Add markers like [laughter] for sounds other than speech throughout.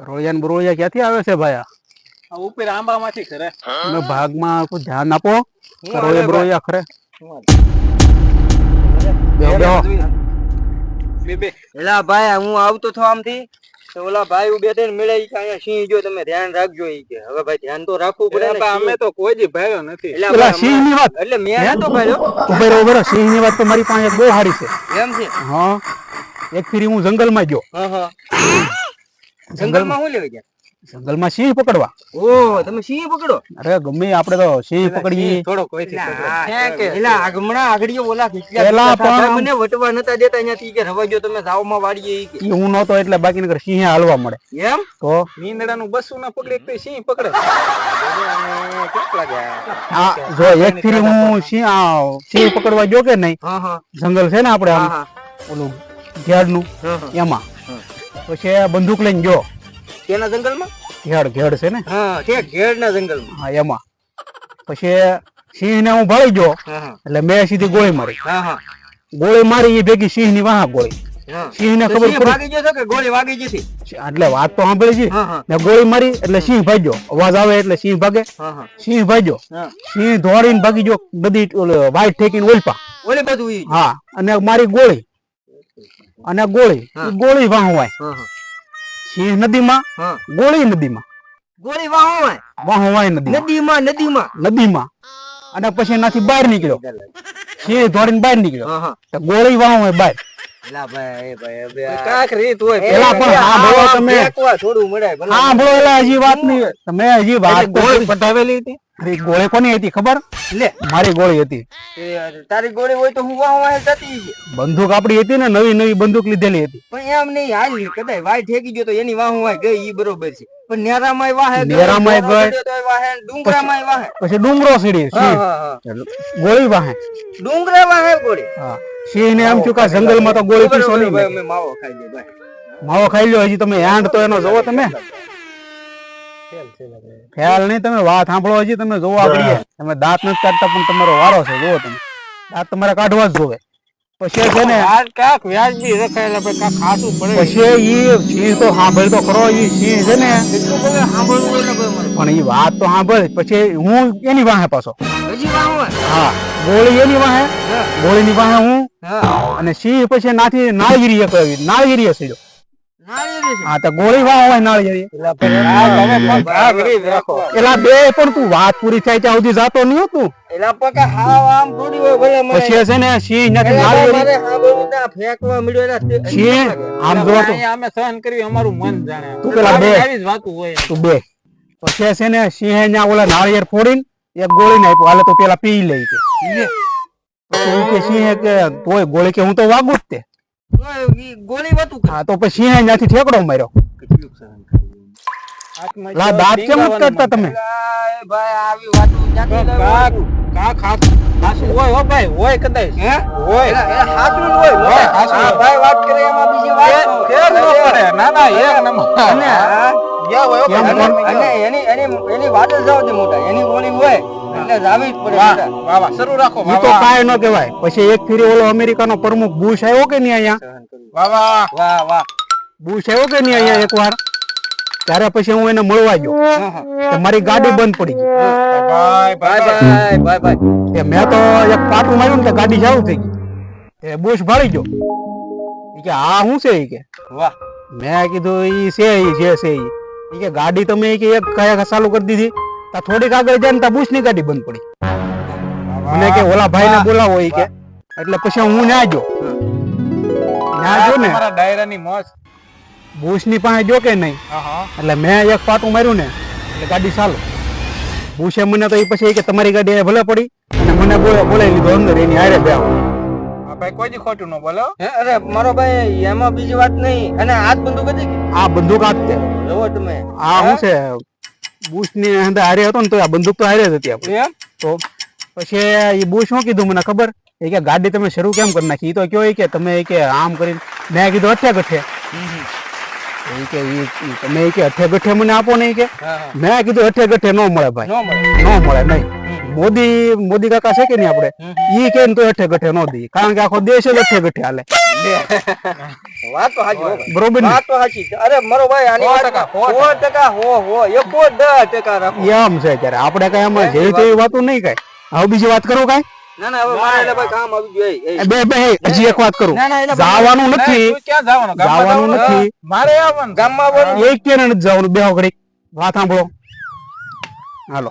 કરોળિયા ને બરોળિયા ક્યાંથી આવે છે ભાઈ આ? ઉપર આંબા માંથી ખરે. તમે ભાગમાં કોઈ ધ્યાન આપો? કરોળિયા બરોળિયા ખરે? બેહો બેહો એલા ભાઈ હું આવતો થો આમથી? તો ઓલા ભાઈ ઉભે થઈને મળે ઈ કે અહીંયા સિંહ જો તમે ધ્યાન રાખજો ઈ કે. હવે ભાઈ ધ્યાન તો રાખવું પડે ને અમે તો કોઈ જ ભાઈઓ નથી. એટલે સિંહની વાત. એટલે મેં તો ભાઈ ઉભે રહો સિંહની વાત તો મારી પાસે બહુ સારી છે. એમ છે? હા. એક ફેરી હું જંગલમાં ગયો. હા હા. જંગલમાં શું લેવા ગયા જંગલમાં સિંહ પકડવા? ઓ તમે સિંહ પકડો? અરે ગમે આપણે તો સિંહ પકડીએ. થોડો કોઈ થી એલા આગમણા આગળીઓ ઓલા પેલા પણ- મને વટવા નતા દેતા અહીંયાથી કે રવા જો તમે સાવમાં વાડીએ ઈ કે. હું નતો એટલે બાકી નગર સિંહ હાલવા મળે. એમ? તો? નીંદડા નું બસું ના પકડે એક તો સિંહ પકડે. આ જો એક ફીરી હું સિંહ સિંહ પકડવા જો કે નહીં? હા હા. જંગલ છે ને આપણે હા આમ ઓલું ઘેડનું હા, હા. એમાં. પછી આ બંદૂક લઈને ગયો. કેના જંગલમાં? ઘેડ ઘેડ છે ને? હા ઠેક ઘેડના જંગલમાં. હા એમાં. પછી સિંહ ને હું ભળી ગયો. એટલે મેં સીધી ગોળી મારી. ગોળી મારી એ ભેગી સિંહની વાહ ગોળી. સિંહ ને ખબર ગયો કે ગોળી વાગી ગઈ એટલે વાત તો સાંભળી છે. ગોળી મારી એટલે સિંહ ભાગ્યો. અવાજ આવે એટલે સિંહ ભાગે. સિંહ ભાગ્યો. સિંહ દોડીને ભાગી ગયો બધી વાઈટ ઠેકીને ઓલપા. ઓલી બધું હા અને મારી ગોળી. અને ગોળી. ગોળી વાહવાય હા હા. સિંહ નદીમાં? હા. ગોળી નદીમાં. ગોળી વાહવાય વાહવાય નદીમાં. નદીમાં નદીમાં. નદીમાં. અને પછી એનાથી બહાર નીકળ્યો. સિંહ દોડીને બહાર નીકળ્યો. હા હા. તો ગોળી વાહવાય બહાર. તમે. હજી વાત નહીં તમે હજી વાત ગોળી પટાવેલી હતી? અરે ગોળી કોની હતી ખબર? લે મારી ગોળી હતી. તારી ગોળી હોય તો હું વાહોવાય જતી બંદૂક આપડી હતી ને નવી નવી બંદૂક લીધેલી હતી. પણ એમ નહીં હાલ કદાચ વાય ઠેકી ગયો તો એની વાહોવાય ગઈ ઈ બરોબર છે. પણ નેરામાંય વાહે નેરામાંય ગઈ. વાહે. ડુંગરામાંય વાહે. પછી ડુંગરો સીડી ગોળી વાહે. ડુંગરા વાહે ગોળી. હા. સિંહ ને એમ થયું કે જંગલમાં તો ગોળી પીસો નહીં માવો ખાઈ ભાઈ. માવો ખાઈ લ્યો હજી તમે હેન્ડ તો એનો જોવો તમે. ખ્યાલ નહીં તમે વાત સાંભળો હજી તમે જોવો આગળ તમે દાંત નથી કાઢતા પણ તમારો વારો છે જોવો તમે. દાંત તમારે કાઢવા જ જોવે. પછી છે ને આ વ્યાજબી રખાયેલા ભાઈ કાંક ખાસું પડે. પછી ઈ સિંહ તો સાંભળ તો ખરો ઈ સિંહ છે ને. પણ ઈ વાત તો સાંભળ પછી હું એની વાહે પાછો. હજી હા ગોળી એની વાહે. ગોળીની વાહે હું. અને સિંહ પછી નાથી નાળગીરી નાળગીરી નાળિયેરી છે. હા તો ગોળી વાહ હોય નાળગીરી આ તમે પણ ભાગ રીત રાખો. એલા બે પણ તું વાત પૂરી થાય ત્યાં સુધી જાતો નહીં તું. એલા પકા હાવ આમ થોડી હોય ભલે મને. પછી છે ને સિંહ ત્યાંથી એલા ભાઈ મારે સાંભળવું ના ફેંકવા મળ્યો એલા સિંહ આમ જો તું. અમે સહન કર્યું અમારું મન જાણે. તું પેલા બે. આવી વાતું હોય તું બે. પછી છે ને સિંહ ન્યા ઓલા નાળિયેર ફોડીને એક ગોળી નાખ્યો આપ્યો. હાલે તો પેલા પી લઈ કે. સિંહ કે સિંહે તોય ગોળી કે હું તો વાગું જ તે. ગોળી વાતું. હા તો પછી સિંહ ત્યાંથી ઠેકડો માર્યો લા દાંત કેમ કરતા તમે ભાઈ આવી વાતું કાક? કાંક- હાથ- હોય હો ભાઈ હોય કદાચ હે? હોય એલા, એલા હાચું હોય હોય, હાચું આ હોય. ભાઈ વાત કરે એમાં બીજી વાત ફેર- ન ફેર ન હોય. પડે. ના ના એક નંબર અને આ- ગયા હોય હો કેમ ભાઈ. પણ? અને એની એની એની વાત જ જાવ દે મોટા એની ગોળી હોય એટલે જાવી જ પડે વાહ વાહ વાહ. શરૂ રાખો. વાહ તો વાહ. ન કહેવાય. પછી એક ફેરી ઓલો અમેરિકાનો પ્રમુખ બુશ આવ્યો કે નહીં અહીંયા? વાહ વાહ. વાહ વાહ. બુશ આવ્યો કે નહીં અહીંયા એકવાર? ત્યારે પછી હું એને મળવા ગયો. હા, હા. તો મારી ગાડી બંધ પડી ગઈ. મેં તો એક પાટું માર્યું ને ગાડી ચાલુ થઈ ગઈ. એ બુશ ભાળી ગયો. કે આ શું છે? કે વાહ. મેં કીધું ઈ છે ઈ જે છે ઈ. ઈ કે ગાડી તમે કે એક કયા ચાલુ કરી દીધી? તા થોડીક આગળ જાય ને તા બુશની ગાડી બંધ પડી. મને કે ઓલા ભાઈ ને બોલાવો ઈ કે. એટલે પછી હું ના જો ના જો ને તમારા ડાયરાની મોજ. બુશની પાસે જો કે નહીં? હા હા. એટલે મેં એક પાટું માર્યું ને એટલે ગાડી ચાલો. બુશે મને તો એ પછી કે તમારી ગાડી ભલે પડી. અને મને બોલે બોલાવી લીધો અંદર એની હારે બે ભાઈ કોઈ દી ખોટું ન બોલો હે. અરે મારો ભાઈ એમાં બીજી વાત નહીં. અને આ બંદૂક હતી આ બંદૂક આ જોવો તમે. આ શું છે બુશની અંદર હારે હતો ને તો આ બંદૂક તો હારે જ હતી આપણે. તો પછી એ બુશ શું કીધું મને ખબર? એ કે ગાડી તમે શરૂ કેમ કરી નાખી? ઈ તો કયો કે તમે કે આમ કરીને મેં કીધું અઠે કઠે એ કે તમે ઈ કે અઠે ગઠે મને આપો ને ઈ કે? મેં કીધું અઠે ગઠે ન મળે ભાઈ. નો મળે. નહીં. મોદી મોદી કાકા છે કે નહીં આપણે? ઈ કે તો અઠે ગઠે ન દી. કારણ કે આખો દેશ જ અઠે ગઠે હાલે. વાત તો સાચી હો ભાઈ. બરોબર વાત તો સાચી અરે મારો ભાઈ આની વાત ટકા, સો સો ટકા હો હો. એકો દસ ટકા રાખો. એમ છે ત્યારે આપણે કઈ આમાં જેવી તેવી વાતો નહીં કઈ. હવે બીજી વાત કરું કઈ? ના ના હવે મારે ભાઈ કામ આવી ગયું. એ, એ. બે બે હજી એક વાત કરું. ના ના એટલે ભાઈ જવાનું નથી. ક્યાં જવાનું? જવાનું જવાનું? નથી. મારે આવવાનું. ગામમાં આવવાનું? એક કે નથી જવાનું બે વાત સાંભળો. હાલો.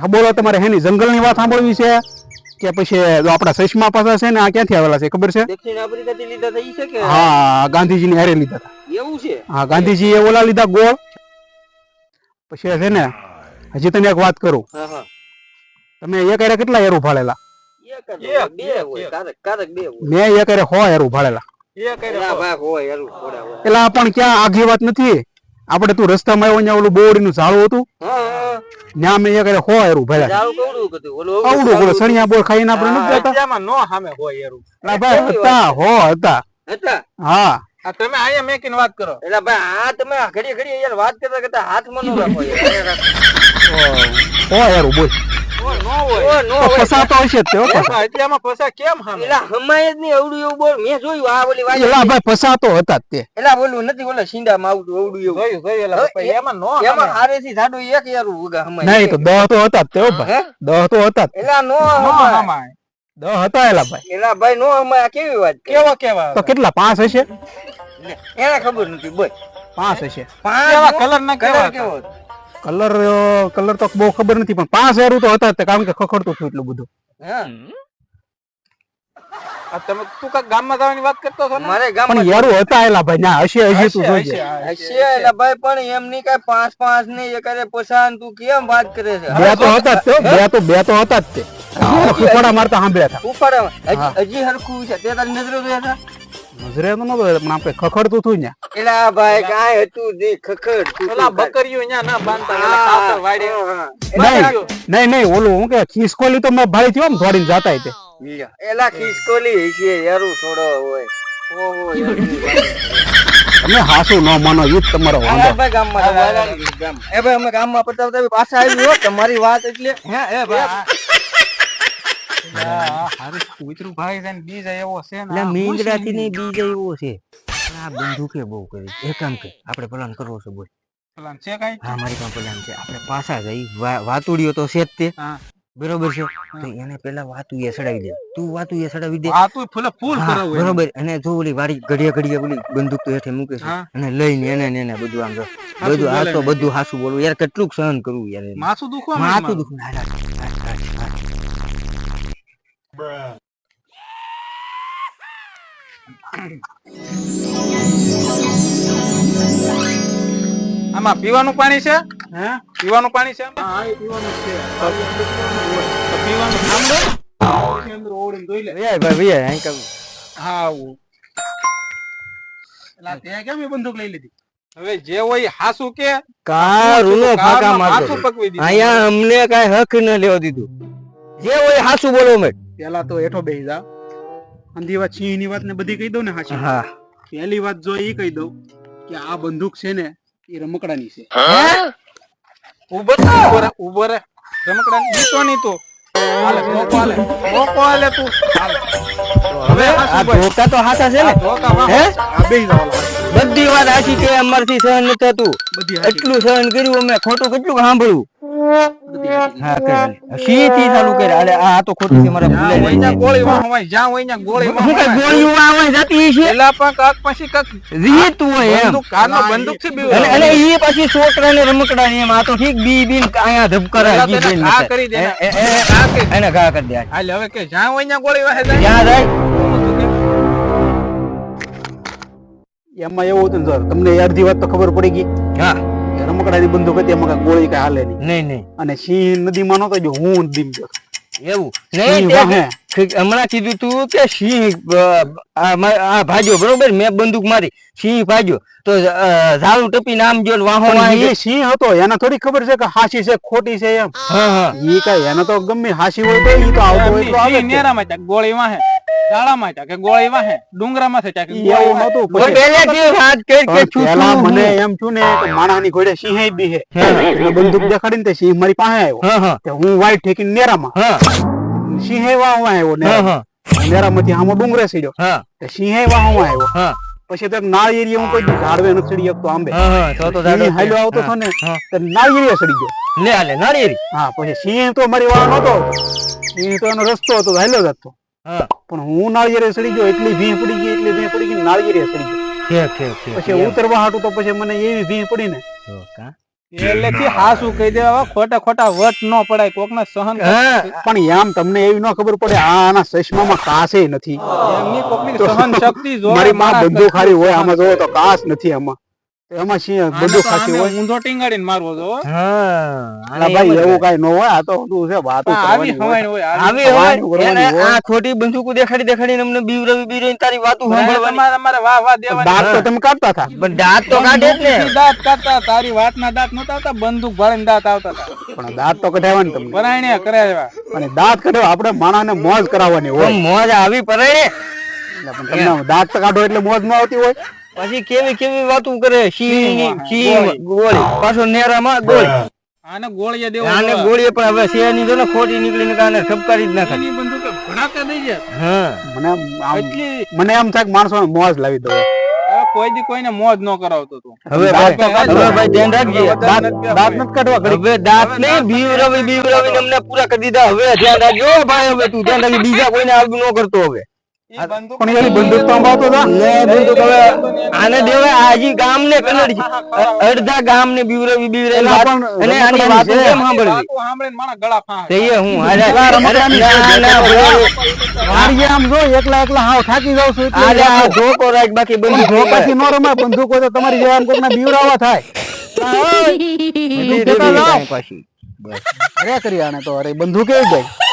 હા બોલો તમારે હેની જંગલની વાત સાંભળવી છે? કે પછી આપણા ચશ્મા પાસા છે ને આ ક્યાંથી આવેલા છે ખબર છે? દક્ષિણ આફ્રિકાથી લીધા થઈ છે કે? હા ગાંધીજી ની હારે લીધા હતા. એવું છે? હા ગાંધીજી એ ઓલા લીધા ગોળ. પછી છે ને હજી તને એક વાત કરું. હા હા. તમે એક હારે કેટલા બે હોય મેં એક હારે હો એરું ફાળેલા એલા પણ ક્યાં આઘી વાત નથી. આપણે તું રસ્તામાં આવ્યો ને ઓલું બોરડીનું ઝાડું હતું. ત્યાં મેં હો એરું ભાળ્યા જાળું કવડું કીધું? ઓલું આવડું ઓલું સણિયા બોર ખાઈને આપણે નથી જતા? અત્યારમાં નો સામે હોય એરું. એલા ભાઈ હતા હો હતા. હતા? હા. આ તમે આયા મેકીને વાત કરો. એટલે ભાઈ આ તમે ઘડી ઘડી યાર વાત કરતા કરતા હાથ નો રાખો યાર. હો એરું બોલ. હોય, નો હોય. ઓ, નો તો હોય. ફસાતો હશે તે હો પાછો. પણ અત્યારમાં પૈસા કેમ સામે એલા હમાય જ નહીં અવડું એવું બોલ. મેં જોયું આ ઓલી વાત એલા ભાઈ ફસાતો હતા તે. એલા બોલું નથી ઓલા શીંડામાં આવતું અવડું એવું. જોયું જોયું એટલે હવે એમાં નો એમાં સામે. હારેથી જાડું એક યારું ઉગા હમાય. નહીં તો દહ તો હતા તે ભાઈ. હે? દહ તો હતા એલા નો નો હમાય. સામાય. દહ હતા એલા ભાઈ. એલા ભાઈ નો હમાય. કેવી વાત કેવા કેવા તો કેટલા પાંચ હશે? એને ખબર નથી બોલ. પાંચ હશે. પાંચ કલર ના કેવા કેવો? કલર કલર તો બહુ ખબર નથી પણ પાંચ વાળું તો હતા કારણ કે ખખડતું થયું એટલું બધું. હા? તમે તું કાંઈક ગામમાં જવાની વાત કરતો ને? મારે પણ ગામમાં યારું હતા એલા ભાઈ ના હશે હજી તું જોજે. હશે, હા, હશે. હશે એલા ભાઈ પણ એમ કઈ પાંચ પાંચ ને એકારે પસાન તું કેમ વાત કરે છે? બે તો હતા જ તે બે તો બે તો હતા જ તે. ફૂફાડા મારતા સાંભળ્યા હતા. ઉપાડવા હજી હજી હરખું છે. તે તારી નજરો જોયા હતા? નજરે તો નતો પણ આપણે ખખડતું થયું ને એલા ભાઈ કાંઈ હતું નહીં ખખડ ઓલા બકરીઓ અહીંયા ના બાંધતા હા, ઓલા વાડે. નહીં નહીં નહીં ઓલું હું કે ખિસકોલી તો મેં ભાળી થયો ને દોડીને જાતા તે. એલા ખિસકોલી હશે યારું થોડો હોય. ઓહો તમે હાસુ ન માનો જ તમારો વાંધો. ભાઈ ગામમાં ગામ. એ ભાઈ અમે ગામમાં પતાવતા પાછા આવી હો તમારી વાત એટલે. હે એ ભાઈ. ભાઈ છે ને બીજા એવો છે ને એટલે આ મીંદડાથી મુશ્કેલી. નહીં બીજા એવો છે. આ બંદૂકે બહુ કરી. એક કામ કે આપણે પ્લાન કરવો છે બોલ. પેલા છે કાંઈ? હા મારી પાસે પ્લાન છે. આપણે પાછા જઈ વાતુડીઓ તો છે જ તે. બરોબર છે? તો એને પેલા વાતુએ સડાવી દે. તું વાતુએ સડાવી દે. ફૂલે ફૂલ બરોબર. અને જો ઓલી વાડી ઘડિયા ઘડિયા ઓલી બંદૂક તો હેઠે મૂકે છે. અને લઈને એને ને એને બધું આમ બધું આ તો બધું હાસું બોલવું. યાર કેટલું સહન કરવું યાર માથું દુખવા માથું દુખવું. આમાં પીવાનું પાણી છે? હે? પીવાનું પાણી છે હા એ પીવાનું છે. તો પીવાનું એની અંદર ઓળીને ધોઈ લે. ભાઈ અહીં કામ. હા એલા તે કેમ એ બંદૂક લઈ લીધી? હવે જે હોય હાસુ કે કારુનો ફાકા કારમાં મારતો પકવી દીધું. અહીંયા અમને કાઈ હક ન લેવા દીધું. જે હોય હાસુ બોલો મેં. પેલા તો એઠો બેસી જા. અંધી વાત સિંહની વાત ને બધી કહી દઉં ને હાચી હા. પહેલી વાત જો એ કહી દઉં કે આ બંદૂક છે ને એ રમકડાની છે. ઉભર ઉભર ઉભર રમકડાની નીચો નહીં તું. હાલે મોકો હાલે. મોકો હાલે તું. હાલે. હવે આ ધોકા તો હાથા છે ને. ધોકા હે? આ બેસી જાવ બધી વાત આખી કે અમારથી સહન ન થતું. એટલું સહન કર્યું અમે ખોટું કેટલું સાંભળ્યું? બધી હાચી. હા કર સી થી ચાલુ કરે અરે આ તો ખોટું છે મારા જ્યાં હોય ગોળી વાહવાય, જ્યાં હોય ત્યાં ગોળી હું કઈ વાહવાય. ગોળીઓ છે પેલા પણ કાંક પછી કાંક રીત હોય એમ. બંદૂક બંદૂક છે બીવું. અને અને એ પછી છોકરા ને રમકડા ને એમ આ તો ઠીક બી બી અહીંયા ધબકારા બેન ઘા કરી દે. એને ઘા કરી દે હાલે હવે કે જ્યાં હોય ત્યાં ગોળી વાહે જાય. જ્યાં જાય એમાં એવું હતું સર તમને અડધી વાત તો ખબર પડી ગઈ હા. રમકડાની બંદૂક હતી એમાં ગોળી કઈ હાલે નહીં. નહીં અને સિંહ નદીમાં નતો જો હું નદીમાં ગયો. એવું? નહીં હમણાં કીધું તું કે સિંહ આ મા- બરોબર? મેં બંદૂક મારી. સિંહ ભાગ્યો. તો ઝાડુ ટપીને આમ જો વાહો સિંહ હતો એને થોડી ખબર છે કે હાસી છે ખોટી છે એમ. હા. હા ઈ કઈ એને તો ગમે હાસી હોય તો ઈ તો આવતો હોય તો આવે નેરામાં ત્યાં ગોળી વાહે ઝાડામાં ત્યાં કે ગોળી વાહે ડુંગરામાં છે કે એવું નતું પહેલેથી વાત કરી કે પેલા મને એમ છું ને કે ઘોડે સિંહ બીહે બંદૂક દેખાડીને તે સિંહ મારી પાસે આવ્યો. હા હા. તે હું વાઈટ ઠેકીને નેરામાં. હા. સિંહ વાહ વાહ આવ્યો હા નેરામાં. હા આમો ડુંગરે સીડ્યો. સિંહે વાહમાં આવ્યો. પછી તો નાળિયેરી હું કોઈ ઝાડવે નથી ચડી શકતો આંબે. હાલ્યો આવતો હતો ને તો નાળિયેરીએ સડી ગયો. લે આલે નાળિયેરી હા પછી સિંહ તો મારી વાળા નતો સિંહ તો એનો રસ્તો હતો હાલ્યો જતો પણ હું નાળિયેરે સડી ગયો એટલી ભીં પડી ગઈ એટલી ભીં પડી ગઈ નાળિયેરે સડી ગયો. પછી ઉતરવા હાટું તો પછી મને એવી ભીહ પડી ને? એટલે હા હાસું કહી દેવા ખોટા ખોટા વટ ન પડાય કોક ને સહન પણ એમ તમને એવી ન ખબર પડે આના ચશ્મામાં કાસે નથી. એમની કોકની સહન શક્તિ જો મારી માં બંદૂક ખાલી હોય આમાં જોવો તો કાસ નથી આમાં. એમાં સિંહ બધું બંદૂક તો ખાસી આમે હોય? ઊંધો ટીંગાડીને મારવો તો હા. ભાઈ એવું. કઈ ન હોય આ તો શું છે વાતો આવી હવાઈ હોય આવી હોય એને આ ખોટી બંદૂકો દેખાડી દેખાડીને અમને બીવરાવી બીવરાવીને તારી વાતો પણ સાંભળવાની. તમારે અમારે વાહ વાહ દેવાની. દાંત તો તમે કાઢતા હતા. પણ દાંત તો કાઢે જ ને. દાંત કાઢતા તારી વાતના દાંત નતા આવતા બંદૂક ભાળીને દાંત આવતા હતા. પણ દાંત તો કઢાવવાની તમને. પરાયણે કરાવ્યા અને દાંત કઢાવ આપણે માણાને મોજ કરાવવાની હોય. મોજ આવી પડે એટલે પણ તમને દાંત તો કાઢો એટલે મોજ ન આવતી હોય. પછી કેવી કેવી વાતો કરે? ગોળી. પાછો નેરામાં ગોળી. આને ગોળીએ દેવો આને જોવે. પણ હવે શેરની જો ને ખોટી નીકળીને કાને ઠપકારી જ બંદૂકે દઈ જાય હા. મને આમ- આમ મને એમ થાય માણસો મોજ લાવી દો કોઈ દી કોઈને મોજ ન કરાવતો તું. હવે ભાઈ ધ્યાન રાખજે. દાંત નથી કાઢવા ઘડીક. હવે દાંત નહીં બીવરાવી અમને પૂરા કરી દીધા. હવે ધ્યાન રાખજો. ભાઈ હવે તું ધ્યાન રાખી બીજા કોઈને આવું ન કરતો હવે. પણ એની બંદૂક તો અંબાવતો હતો? લે બંદૂક હવે આને દેવે આજી ગામને કલર છે. અડધા ગામને બીવરાવી બીવરાવી. એલા વાત અને આની રમકડાની કેમ સાંભળવી? સાંભળીને મારા ગળા ફાંસે. તે હું. અરે એલા રમકડાની છે. ના, ના, ભાઈ. મારી આમ જો એકલા એકલા હાવ થાકી જાવ છું એટલે આજે આ ધોકો રાખ બાકી બંદૂક ધોકાથી ન રમાય બંદૂક હોય તો તમારી જેવા કોકના બીવરાવા થાય. [laughs] પાછી. અરે કરી આને તો અરે બંદૂક એવી જાય